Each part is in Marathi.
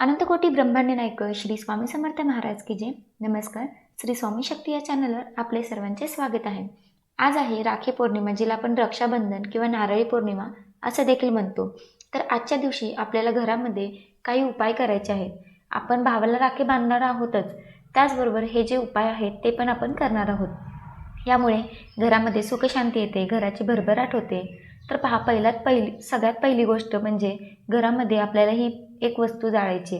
अनंतकोटी ब्रह्मांड नायक श्री स्वामी समर्थ महाराज की जय. नमस्कार. श्री स्वामी शक्ती या चॅनलवर आपले सर्वांचे स्वागत आहे. आज आहे राखी पौर्णिमा जिला आपण रक्षाबंधन किंवा नारळी पौर्णिमा असं देखील म्हणतो. तर आजच्या दिवशी आपल्याला घरामध्ये काही उपाय करायचे आहेत. आपण भावाला राखी बांधणार आहोतच. त्याचबरोबर हे जे उपाय आहेत ते पण आपण करणार आहोत. यामुळे घरामध्ये सुखशांती येते घराची भरभराट होते. तर पहा पहिल्यात पहिली सगळ्यात पहिली गोष्ट म्हणजे घरामध्ये आपल्याला ही एक वस्तू जाळायची.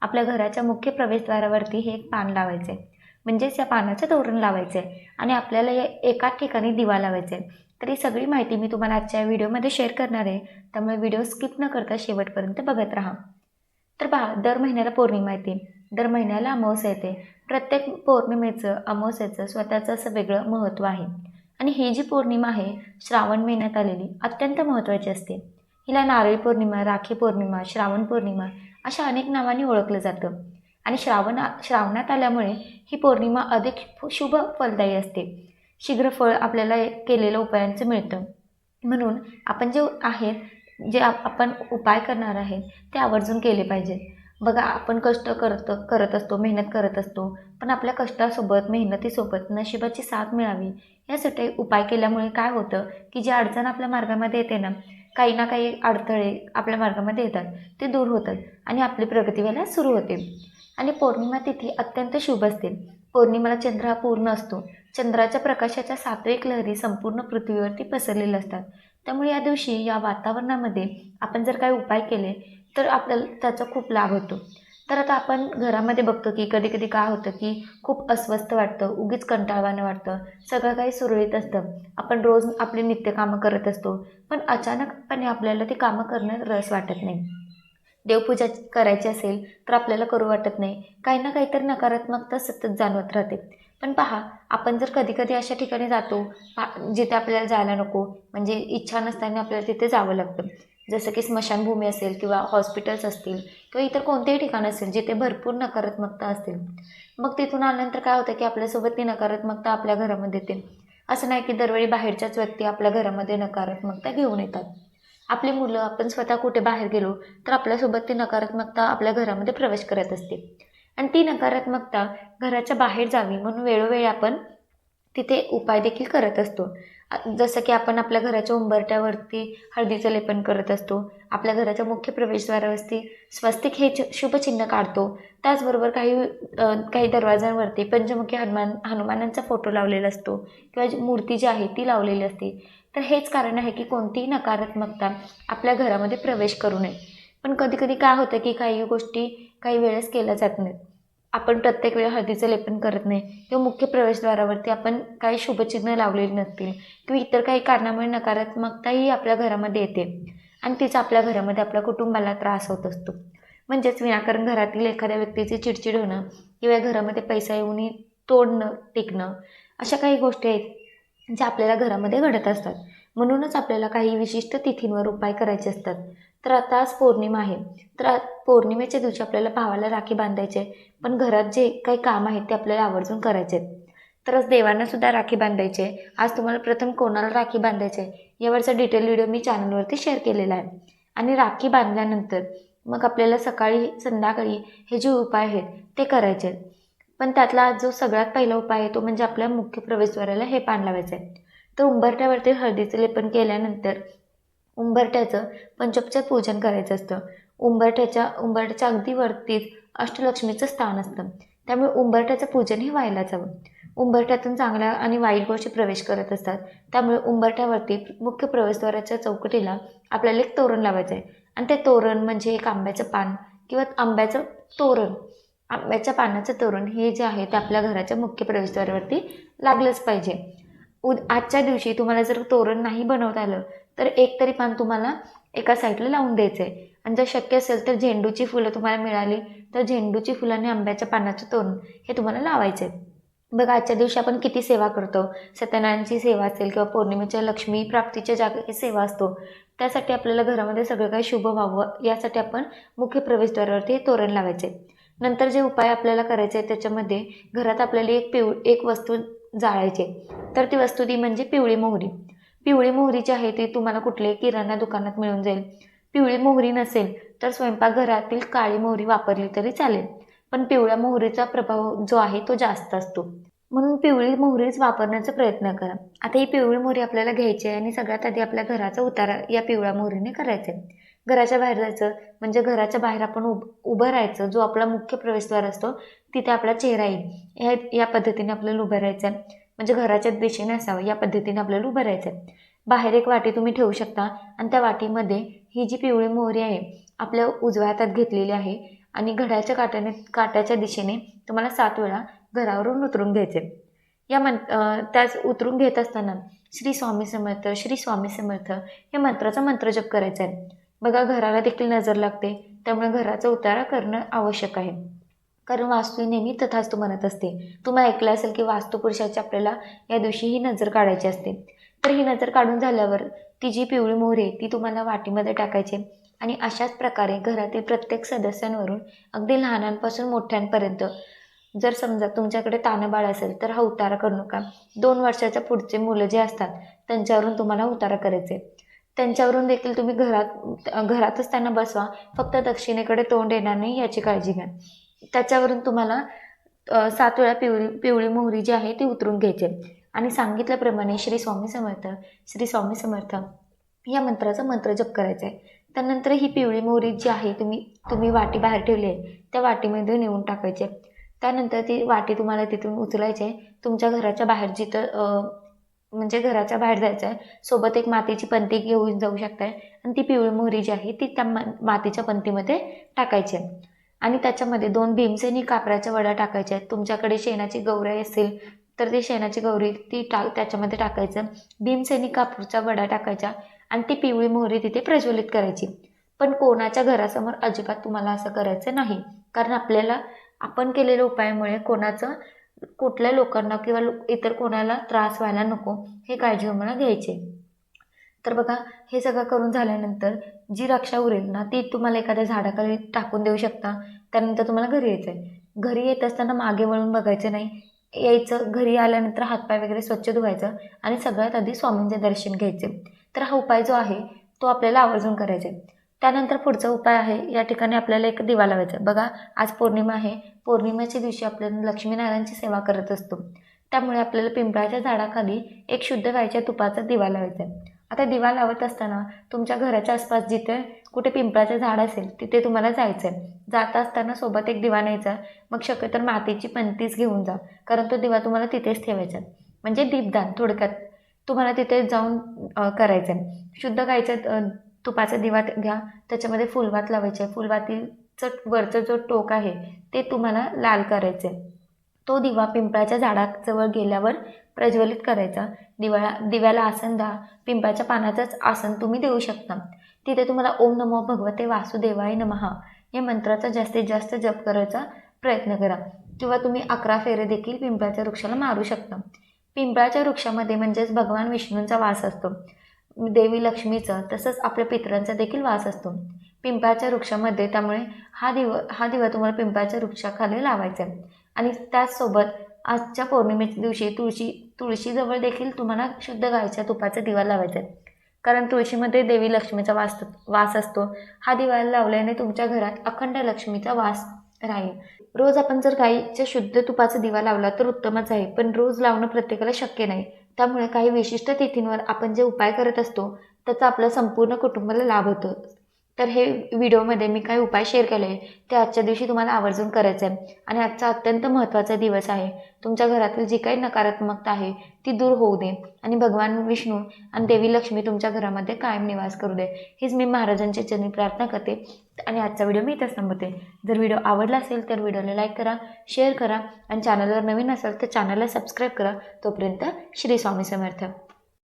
आपल्या घराच्या मुख्य प्रवेशद्वारावरती हे एक पान लावायचं. आहे म्हणजेच या पानाचं तोरण लावायचं आहे आणि आपल्याला या एकाच ठिकाणी दिवा लावायचा. आहे तर ही सगळी माहिती मी तुम्हाला आजच्या व्हिडिओमध्ये शेअर करणार आहे. त्यामुळे व्हिडिओ स्किप न करता शेवटपर्यंत बघत राहा. तर पहा दर महिन्याला पौर्णिमा येते. दर महिन्याला अमावस्या येते. प्रत्येक पौर्णिमेचं अमावस्याचं स्वतःचं असं वेगळं महत्त्व आहे. आणि ही जी पौर्णिमा आहे श्रावण महिन्यात आलेली अत्यंत महत्त्वाची असते. हिला नारळी पौर्णिमा राखी पौर्णिमा श्रावण पौर्णिमा अशा अनेक नावांनी ओळखलं जातं. आणि श्रावण श्रावणात आल्यामुळे ही पौर्णिमा अधिक शुभ फलदायी असते. शीघ्र फळ आपल्याला केलेल्या उपायांचं मिळतं. म्हणून आपण जे आहेत जे आपण उपाय करणार आहेत ते आवर्जून केले पाहिजेत. बघा आपण कष्ट करत करत असतो मेहनत करत असतो पण आपल्या कष्टासोबत मेहनतीसोबत नशिबाची साथ मिळावी. यासाठी उपाय केल्यामुळे काय होतं की जी अडचण आपल्या मार्गामध्ये येते ना काही ना काही अडथळे आपल्या मार्गामध्ये येतात. ते दूर होतात आणि आपली प्रगती व्हायला सुरू होते. आणि पौर्णिमा तिथी अत्यंत शुभ असते. पौर्णिमेला चंद्र हा पूर्ण असतो. चंद्राच्या प्रकाशाच्या सात्विक लहरी संपूर्ण पृथ्वीवरती पसरलेल्या असतात. त्यामुळे या दिवशी या वातावरणामध्ये आपण जर काही उपाय केले तर आपल्याला त्याचा खूप लाभ होतो. तर आता आपण घरामध्ये बघतो की कधी कधी काय होतं की खूप अस्वस्थ वाटतं उगीच कंटाळवाणं वाटतं सगळं काही सुरळीत असतं. आपण रोज आपली नित्यकामं करत असतो पण अचानकपणे आपल्याला ती कामं करणं रस वाटत नाही. देवपूजा करायची असेल तर आपल्याला करू वाटत नाही. काही ना काहीतरी नकारात्मकता सतत जाणवत राहते. पण पहा आपण जर कधी कधी अशा ठिकाणी जातो जिथे आपल्याला जायला नको म्हणजे इच्छा नसताना आपल्याला तिथे जावं लागतं. जसं की स्मशानभूमी असेल किंवा हॉस्पिटल्स असतील किंवा इतर कोणतेही ठिकाण असेल जिथे भरपूर नकारात्मकता असतील. मग तिथून आल्यानंतर काय होतं की आपल्यासोबत ती नकारात्मकता आपल्या घरामध्ये येते. असं नाही की दरवेळी बाहेरच्याच व्यक्ती आपल्या घरामध्ये नकारात्मकता घेऊन येतात. आपली मुलं आपण स्वतः कुठे बाहेर गेलो तर आपल्यासोबत ती नकारात्मकता आपल्या घरामध्ये प्रवेश करत असते. आणि ती नकारात्मकता घराच्या बाहेर जावी म्हणून वेळोवेळी आपण तिथे उपाय देखील करत असतो. जसं की आपण आपल्या घराच्या उंबरट्यावरती हळदीचं लेपन करत असतो आपल्या घराच्या मुख्य प्रवेशद्वारावरती स्वस्तिक हे शुभचिन्ह काढतो त्याचबरोबर काही काही दरवाजांवरती पंचमुखी हनुमान हनुमानांचा फोटो लावलेला असतो किंवा मूर्ती जी आहे ती लावलेली असते. तर हेच कारण आहे की कोणतीही नकारात्मकता आपल्या घरामध्ये प्रवेश करू नये. पण कधी कधी काय होतं की काही गोष्टी काही वेळेस केल्या जात नाहीत. आपण प्रत्येक वेळी हळदीचं लेपन करत नाही किंवा मुख्य प्रवेशद्वारावरती आपण काही शुभचिन्ह लावलेली नसतील किंवा इतर काही कारणामुळे नकारात्मकताही आपल्या घरामध्ये येते. आणि तिचा आपल्या घरामध्ये आपल्या कुटुंबाला त्रास होत असतो. म्हणजेच विनाकारण घरातील एखाद्या व्यक्तीची चिडचिड होणं किंवा घरामध्ये पैसा येऊनही तोडणं टिकणं अशा काही गोष्टी आहेत ज्या आपल्याला घरामध्ये घडत असतात. म्हणूनच आपल्याला काही विशिष्ट तिथींवर उपाय करायचे असतात. तर आता आज पौर्णिमा आहे. तर पौर्णिमेच्या दिवशी आपल्याला भावाला राखी बांधायचे पण घरात जे काही काम आहेत ते आपल्याला आवर्जून करायचे आहेत. तर आज देवांना सुद्धा राखी बांधायचे आज तुम्हाला प्रथम कोणाला राखी बांधायचे यावरचा डिटेल व्हिडिओ मी चॅनलवरती शेअर केलेला आहे. आणि राखी बांधल्यानंतर मग आपल्याला सकाळी संध्याकाळी हे जे उपाय आहेत ते करायचे आहेत. पण त्यातला जो सगळ्यात पहिला उपाय आहे तो म्हणजे आपल्या मुख्य प्रवेशद्वाराला हे पान लावायचं आहे. तर उंबरट्यावरती हळदीचं लेपन केल्यानंतर उंबरट्याचं पंचोपचार पूजन करायचं असतं. उंबरट्याच्या उंबरट्याच्या अगदी वरतीच अष्टलक्ष्मीचं स्थान असतं. त्यामुळे उंबरट्याचं पूजन हे व्हायलाच हवं. उंबरठ्यातून चांगल्या आणि वाईट गोष्टी प्रवेश करत असतात. त्यामुळे उंबरट्यावरती मुख्य प्रवेशद्वाराच्या चौकटीला आपल्याला एक तोरण लावायचं आहे. आणि ते तोरण म्हणजे एक आंब्याचं पान किंवा आंब्याचं तोरण. आंब्याच्या पानाचं तोरण हे जे आहे ते आपल्या घराच्या मुख्य प्रवेशद्वारावरती लागलंच पाहिजे. उद आजच्या दिवशी तुम्हाला जर तोरण नाही बनवता आलं तर एक तरी पान तुम्हाला एका साईडला लावून द्यायचं आहे आणि जर शक्य असेल तर झेंडूची फुलं तुम्हाला मिळाली तर झेंडूची फुलं आणि आंब्याच्या पानाचं तोरण हे तुम्हाला लावायचं आहे बघा आजच्या दिवशी आपण किती सेवा करतो. सत्यनारायणची सेवा असेल किंवा पौर्णिमेच्या लक्ष्मी प्राप्तीच्या जागी सेवा असतो त्यासाठी आपल्याला घरामध्ये सगळं काही शुभ व्हावं यासाठी आपण मुख्य प्रवेशद्वारावरती हे तोरण लावायचे नंतर जे उपाय आपल्याला करायचे आहेत त्याच्यामध्ये घरात आपल्याला एक पिव एक वस्तू जाळायचे. तर ती वस्तू ती म्हणजे पिवळी मोहरी. पिवळी मोहरी जी आहे ती तुम्हाला कुठल्याही किराणा दुकानात मिळून जाईल. पिवळी मोहरी नसेल तर स्वयंपाकघरातील काळी मोहरी वापरली तरी चालेल. पण पिवळ्या मोहरीचा प्रभाव जो आहे तो जास्त असतो. म्हणून पिवळी मोहरीच वापरण्याचा प्रयत्न करा. आता ही पिवळी मोहरी आपल्याला घ्यायची आहे आणि सगळ्यात आधी आपल्या घराचा उतारा या पिवळ्या मोहरीने करायचा आहे. घराच्या बाहेर जायचं. म्हणजे घराच्या बाहेर आपण उभ उभं राहायचं. जो आपला मुख्य प्रवेशद्वार असतो तिथे आपला चेहरा येईल. या या पद्धतीने आपल्याला उभं राहायचं आहे म्हणजे घराच्या दिशेने असावं. या पद्धतीने आपल्याला उभं राहायचं आहे बाहेर एक वाटी तुम्ही ठेवू शकता. आणि त्या वाटीमध्ये ही जी पिवळी मोहरी आहे आपल्या उजव्या हातात घेतलेली आहे. आणि घड्याच्या काट्याने काट्याच्या दिशेने तुम्हाला सात वेळा घरावरून उतरून घ्यायचे या मंत्र त्याच उतरून घेत असताना श्री स्वामी समर्थ श्री स्वामी समर्थ या मंत्राचा मंत्रजप करायचा आहे बघा घराला देखील नजर लागते. त्यामुळे घराचा उतारा करणं आवश्यक आहे. कारण वास्तू नेहमी तथास्तू म्हणत असते. तुम्ही ऐकलं असेल की वास्तुपुरुषाची आपल्याला या दिवशी ही नजर काढायची असते. तर ही नजर काढून झाल्यावर ती जी पिवळी मोहरी ती तुम्हाला वाटीमध्ये टाकायची आणि अशाच प्रकारे घरातील प्रत्येक सदस्यांवरून अगदी लहानांपासून मोठ्यांपर्यंत जर समजा तुमच्याकडे ताणबाळ असेल तर हा उतारा करू नका. दोन वर्षाच्या पुढचे मुलं जे असतात त्यांच्यावरून तुम्हाला उतारा करायचे त्यांच्यावरून देखील तुम्ही घरात घरातच त्यांना बसवा. फक्त दक्षिणेकडे तोंड येणार नाही याची काळजी घ्या. त्याच्यावरून तुम्हाला सात वेळा पिवळी पिवळी मोहरी जी आहे ती उतरून घ्यायची आणि सांगितल्याप्रमाणे श्री स्वामी समर्थ श्री स्वामी समर्थ या मंत्राचा मंत्र जप करायचा आहे. त्यानंतर ही पिवळी मोहरी जी आहे तुम्ही तुम्ही वाटी बाहेर ठेवली आहे त्या वाटीमध्ये नेऊन टाकायचे त्यानंतर ती वाटी तुम्हाला तिथून उचलायची आहे. तुमच्या घराच्या बाहेर जिथं म्हणजे घराच्या बाहेर जायचं आहे सोबत एक मातीची पंती घेऊन जाऊ शकताय. आणि ती पिवळी मोहरी जी आहे ती त्या मातीच्या पंतीमध्ये टाकायची आहे. आणि त्याच्यामध्ये दोन भीमसेनी कापराच्या वड्या टाकायच्या आहेत. तुमच्याकडे शेणाची गौराई असेल तर ती शेणाची गौरी ती टा त्याच्यामध्ये टाकायचं. भीमसेनी कापूरच्या वड्या टाकायच्या आणि ती पिवळी मोहरी तिथे प्रज्वलित करायची. पण कोणाच्या घरासमोर अजिबात तुम्हाला असं करायचं नाही. कारण आपल्याला आपण केलेल्या उपायामुळे कोणाचं कुठल्या लोकांना किंवा इतर कोणाला त्रास व्हायला नको हे काळजी तुम्हाला घ्यायचे. तर बघा हे सगळं करून झाल्यानंतर जी रक्षा उरेल ना ती तुम्हाला एखाद्या झाडाखाली टाकून देऊ शकता. त्यानंतर तुम्हाला घरी यायचं आहे घरी येत असताना मागे वळून बघायचं नाही. यायचं घरी आल्यानंतर हातपाय वगैरे स्वच्छ धुवायचं आणि सगळ्यात आधी स्वामींचे दर्शन घ्यायचे. तर हा उपाय जो आहे तो आपल्याला आवर्जून करायचा आहे. त्यानंतर पुढचा उपाय आहे या ठिकाणी आपल्याला एक दिवा लावायचा आहे. बघा आज पौर्णिमा आहे. पौर्णिमेच्या दिवशी आपण लक्ष्मीनारायणची सेवा करत असतो. त्यामुळे आपल्याला पिंपळाच्या झाडाखाली एक शुद्ध गायच्या तुपाचा दिवा लावायचा आहे. आता दिवा लावत असताना तुमच्या घराच्या आसपास जिथे कुठे पिंपळाचं झाड असेल तिथे तुम्हाला जायचं आहे. जात असताना सोबत एक दिवा न्यायचा मग शक्यतर मातीची पंतीच घेऊन जा. कारण तो दिवा तुम्हाला तिथेच ठेवायचा म्हणजे दीपदान थोडक्यात तुम्हाला तिथे जाऊन करायचं आहे. शुद्ध गायचं तुपाचा दिवा घ्या. त्याच्यामध्ये फुलवात लावायचे आहे. फुलवातीचं वरचं जो टोक आहे ते तुम्हाला लाल करायचं आहे तो दिवा पिंपळाच्या झाडाजवळ गेल्यावर प्रज्वलित करायचा. दिवाळा दिव्याला आसन द्या. पिंपळाच्या पानाचंच आसन तुम्ही देऊ शकता. तिथे तुम्हाला ओम नमो भगवते वासुदेवाय नमहा. या मंत्राचा जास्तीत जास्त जप करायचा प्रयत्न करा. किंवा तुम्ही अकरा फेरे देखील पिंपळाच्या वृक्षाला मारू शकता. पिंपळाच्या वृक्षामध्ये म्हणजेच भगवान विष्णूंचा वास असतो. देवी लक्ष्मीचं तसंच आपल्या पितरांचा देखील वास असतो. पिंपळाच्या वृक्षामध्ये त्यामुळे हा दिव हा दिवा तुम्हाला पिंपळाच्या वृक्षाखाली लावायचा आहे. आणि त्याचसोबत आजच्या पौर्णिमेच्या दिवशी तुळशी तुळशीजवळ देखील तुम्हाला शुद्ध गायच्या तुपाचा दिवा लावायचा आहे. कारण तुळशीमध्ये देवी लक्ष्मीचा वास वास असतो. हा दिवा लावल्याने तुमच्या घरात अखंड लक्ष्मीचा वास राहील रोज आपण जर गाईच्या शुद्ध तुपाचा दिवा लावला तर उत्तमच आहे पण रोज लावणं प्रत्येकाला शक्य नाही. त्यामुळे काही विशिष्ट तिथींवर आपण जे उपाय करत असतो त्याचा आपल्या संपूर्ण कुटुंबाला लाभ होतो. तर हे व्हिडिओमध्ये मी काही उपाय शेअर केले ते आजच्या दिवशी तुम्हाला आवर्जून करायचं आहे आणि आजचा अत्यंत महत्त्वाचा दिवस आहे. तुमच्या घरातील जी काही नकारात्मकता आहे ती दूर होऊ दे. आणि भगवान विष्णू आणि देवी लक्ष्मी तुमच्या घरामध्ये कायम निवास करू दे. हीच मी महाराजांच्या चरणी प्रार्थना करते. आणि आजचा व्हिडिओ मी इथं थांबवते. जर व्हिडिओ आवडला असेल तर व्हिडिओला लाईक करा शेअर करा आणि चॅनलवर नवीन असेल तर चॅनलला सबस्क्राईब करा. तोपर्यंत श्री स्वामी समर्थ.